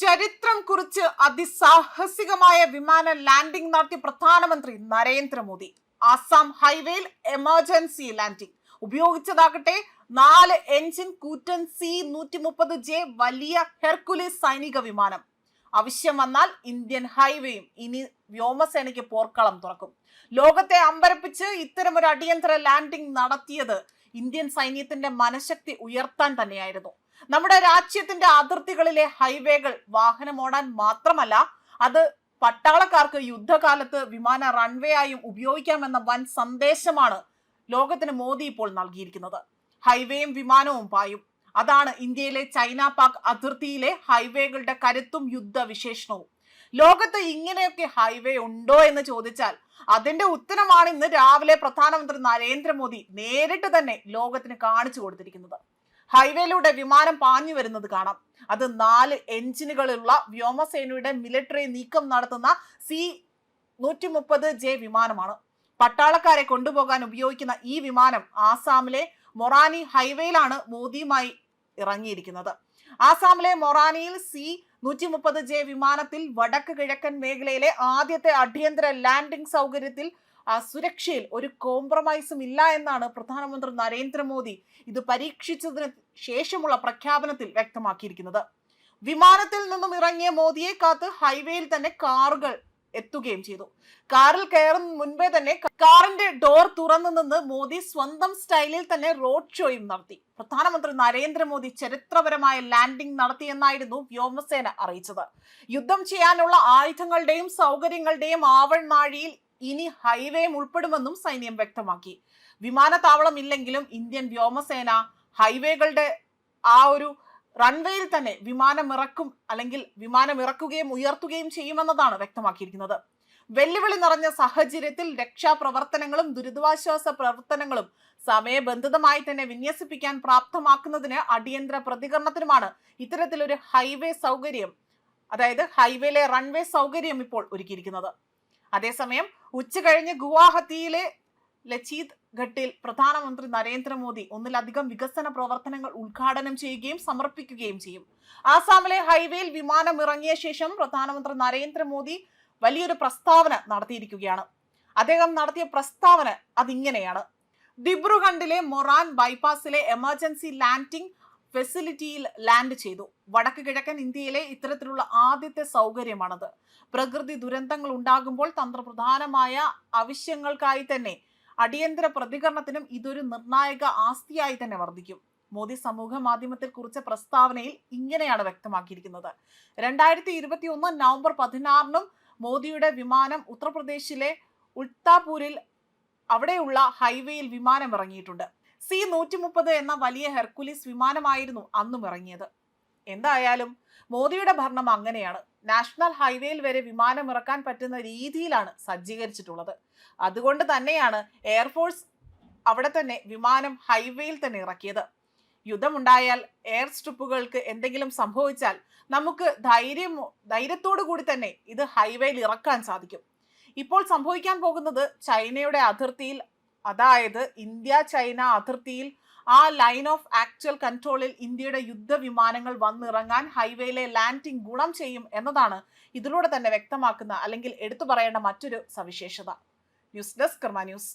ചരിത്രം കുറിച്ച് അതിസാഹസികമായ വിമാന ലാൻഡിംഗ് നടത്തിയ പ്രധാനമന്ത്രി നരേന്ദ്രമോദി. ആസാം ഹൈവേയിൽ എമർജൻസി ലാൻഡിംഗ് ഉപയോഗിച്ചതാകട്ടെ നാല് എഞ്ചിൻ കൂറ്റൻ സി നൂറ്റി മുപ്പത് ജെ വലിയ ഹെർക്കുലിസ് സൈനിക വിമാനം. ആവശ്യം വന്നാൽ ഇന്ത്യൻ ഹൈവേയും ഇനി വ്യോമസേനയ്ക്ക് പോർക്കളം തുറക്കും. ലോകത്തെ അമ്പരപ്പിച്ച് ഇത്തരം ഒരു അടിയന്തര ലാൻഡിംഗ് നടത്തിയത് ഇന്ത്യൻ സൈന്യത്തിന്റെ മനഃശക്തി ഉയർത്താൻ തന്നെയായിരുന്നു. നമ്മുടെ രാജ്യത്തിന്റെ അതിർത്തികളിലെ ഹൈവേകൾ വാഹനം ഓടാൻ മാത്രമല്ല അത് പട്ടാളക്കാർക്ക് യുദ്ധകാലത്ത് വിമാന റൺവേ ആയും ഉപയോഗിക്കാമെന്ന വൻ സന്ദേശമാണ് ലോകത്തിന് മോദി ഇപ്പോൾ നൽകിയിരിക്കുന്നത്. ഹൈവേയും വിമാനവും പായും. അതാണ് ഇന്ത്യയിലെ ചൈന പാക് അതിർത്തിയിലെ ഹൈവേകളുടെ കരുത്തും യുദ്ധ വിശേഷണവും ലോകത്ത് ഇങ്ങനെയൊക്കെ ഹൈവേ ഉണ്ടോ എന്ന് ചോദിച്ചാൽ അതിന്റെ ഉത്തരമാണ് ഇന്ന് രാവിലെ പ്രധാനമന്ത്രി നരേന്ദ്രമോദി നേരിട്ട് തന്നെ ലോകത്തിന് കാണിച്ചു കൊടുത്തിരിക്കുന്നത്. ഹൈവേയിലൂടെ വിമാനം പാഞ്ഞു വരുന്നത് കാണാം. അത് നാല് എഞ്ചിനുകളുള്ള വ്യോമസേനയുടെ മിലിറ്ററി നീക്കം നടത്തുന്ന സി നൂറ്റി മുപ്പത് ജെ വിമാനമാണ്. പട്ടാളക്കാരെ കൊണ്ടുപോകാൻ ഉപയോഗിക്കുന്ന ഈ വിമാനം ആസാമിലെ മൊറാനി ഹൈവേയിലാണ് മോദിയുമായി ഇറങ്ങിയിരിക്കുന്നത്. ആസാമിലെ മൊറാനിയിൽ സി നൂറ്റി മുപ്പത് ജെ വിമാനത്തിൽ വടക്ക് കിഴക്കൻ മേഖലയിലെ ആദ്യത്തെ അടിയന്തര ലാൻഡിംഗ് സൗകര്യത്തിൽ ആ സുരക്ഷയിൽ ഒരു കോംപ്രമൈസും ഇല്ല എന്നാണ് പ്രധാനമന്ത്രി നരേന്ദ്രമോദി ഇത് പരീക്ഷിച്ചതിന് ശേഷമുള്ള പ്രഖ്യാപനത്തിൽ വ്യക്തമാക്കിയിരിക്കുന്നത്. വിമാനത്തിൽ നിന്നും ഇറങ്ങിയ മോദിയെ കാത്ത് ഹൈവേയിൽ തന്നെ കാറുകൾ എത്തുകയും ചെയ്തു. കാറിൽ കയറുന്ന മുൻപേ തന്നെ കാറിന്റെ ഡോർ തുറന്നു നിന്ന് മോദി സ്വന്തം സ്റ്റൈലിൽ തന്നെ റോഡ് ഷോയും നടത്തി. പ്രധാനമന്ത്രി നരേന്ദ്രമോദി ചരിത്രപരമായ ലാൻഡിംഗ് നടത്തിയെന്നായിരുന്നു വ്യോമസേന അറിയിച്ചത്. യുദ്ധം ചെയ്യാനുള്ള ആയുധങ്ങളുടെയും സൗകര്യങ്ങളുടെയും ആവൾനാഴിയിൽ ഇനി ഹൈവേയും ഉൾപ്പെടുമെന്നും സൈന്യം വ്യക്തമാക്കി. വിമാനത്താവളം ഇല്ലെങ്കിലും ഇന്ത്യൻ വ്യോമസേന ഹൈവേകളുടെ ആ ഒരു റൺവേയിൽ തന്നെ വിമാനം ഇറക്കും അല്ലെങ്കിൽ വിമാനം ഇറക്കുകയും ഉയർത്തുകയും ചെയ്യുമെന്നതാണ് വ്യക്തമാക്കിയിരിക്കുന്നത്. വെല്ലുവിളി നിറഞ്ഞ സാഹചര്യത്തിൽ രക്ഷാപ്രവർത്തനങ്ങളും ദുരിതാശ്വാസ പ്രവർത്തനങ്ങളും സമയബന്ധിതമായി തന്നെ വിന്യസിപ്പിക്കാൻ പ്രാപ്തമാക്കുന്നതിന് അടിയന്തര പ്രതികരണത്തിനുമാണ് ഇത്തരത്തിലൊരു ഹൈവേ സൗകര്യം അതായത് ഹൈവേയിലെ റൺവേ സൗകര്യം ഇപ്പോൾ ഒരുക്കിയിരിക്കുന്നത്. അതേസമയം ഉച്ച കഴിഞ്ഞ് ഗുവാഹത്തിയിലെ ലച്ചീത് ഘട്ടിൽ പ്രധാനമന്ത്രി നരേന്ദ്രമോദി ഒന്നിലധികം വികസന പ്രവർത്തനങ്ങൾ ഉദ്ഘാടനം ചെയ്യുകയും സമർപ്പിക്കുകയും ചെയ്യും. ആസാമിലെ ഹൈവേയിൽ വിമാനം ഇറങ്ങിയ ശേഷം പ്രധാനമന്ത്രി നരേന്ദ്രമോദി വലിയൊരു പ്രസ്താവന നടത്തിയിരിക്കുകയാണ്. അദ്ദേഹം നടത്തിയ പ്രസ്താവന അതിങ്ങനെയാണ്. ദിബ്രുഖണ്ഡിലെ മൊറാൻ ബൈപ്പാസിലെ എമർജൻസി ലാൻഡിംഗ് ഫെസിലിറ്റിയിൽ ലാൻഡ് ചെയ്തു. വടക്ക് കിഴക്കൻ ഇന്ത്യയിലെ ഇത്തരത്തിലുള്ള ആദ്യത്തെ സൗകര്യമാണത്. പ്രകൃതി ദുരന്തങ്ങൾ ഉണ്ടാകുമ്പോൾ തന്ത്രപ്രധാനമായ ആവശ്യങ്ങൾക്കായി തന്നെ അടിയന്തര പ്രതികരണത്തിനും ഇതൊരു നിർണായക ആസ്തിയായി തന്നെ വർദ്ധിക്കും. മോദി സമൂഹ മാധ്യമത്തിൽ കുറിച്ച പ്രസ്താവനയിൽ ഇങ്ങനെയാണ് വ്യക്തമാക്കിയിരിക്കുന്നത്. രണ്ടായിരത്തി ഇരുപത്തി ഒന്ന് നവംബർ പതിനാറിനും മോദിയുടെ വിമാനം ഉത്തർപ്രദേശിലെ ഉൾത്താപൂരിൽ അവിടെയുള്ള ഹൈവേയിൽ വിമാനം ഇറങ്ങിയിട്ടുണ്ട്. സി നൂറ്റി മുപ്പത് എന്ന വലിയ ഹെർക്കുലിസ് വിമാനമായിരുന്നു അന്നും ഇറങ്ങിയത്. എന്തായാലും മോദിയുടെ ഭരണം അങ്ങനെയാണ്. നാഷണൽ ഹൈവേയിൽ വരെ വിമാനം ഇറക്കാൻ പറ്റുന്ന രീതിയിലാണ് സജ്ജീകരിച്ചിട്ടുള്ളത്. അതുകൊണ്ട് തന്നെയാണ് എയർഫോഴ്സ് അവിടെ തന്നെ വിമാനം ഹൈവേയിൽ തന്നെ ഇറക്കിയത്. യുദ്ധമുണ്ടായാൽ എയർ സ്ട്രിപ്പുകൾക്ക് എന്തെങ്കിലും സംഭവിച്ചാൽ നമുക്ക് ധൈര്യം ധൈര്യത്തോടു കൂടി തന്നെ ഇത് ഹൈവേയിൽ ഇറക്കാൻ സാധിക്കും. ഇപ്പോൾ സംഭവിക്കാൻ പോകുന്നത് ചൈനയുടെ അതിർത്തിയിൽ അതായത് ഇന്ത്യ ചൈന അതിർത്തിയിൽ ആ ലൈൻ ഓഫ് ആക്ച്വൽ കൺട്രോളിൽ ഇന്ത്യയുടെ യുദ്ധവിമാനങ്ങൾ വന്നിറങ്ങാൻ ഹൈവേയിലെ ലാൻഡിംഗ് ഗുണം ചെയ്യും എന്നതാണ് ഇതിലൂടെ തന്നെ വ്യക്തമാക്കുന്ന അല്ലെങ്കിൽ എടുത്തു പറയേണ്ട മറ്റൊരു സവിശേഷത. ന്യൂസ് ഡെസ്ക് കർമ്മ ന്യൂസ്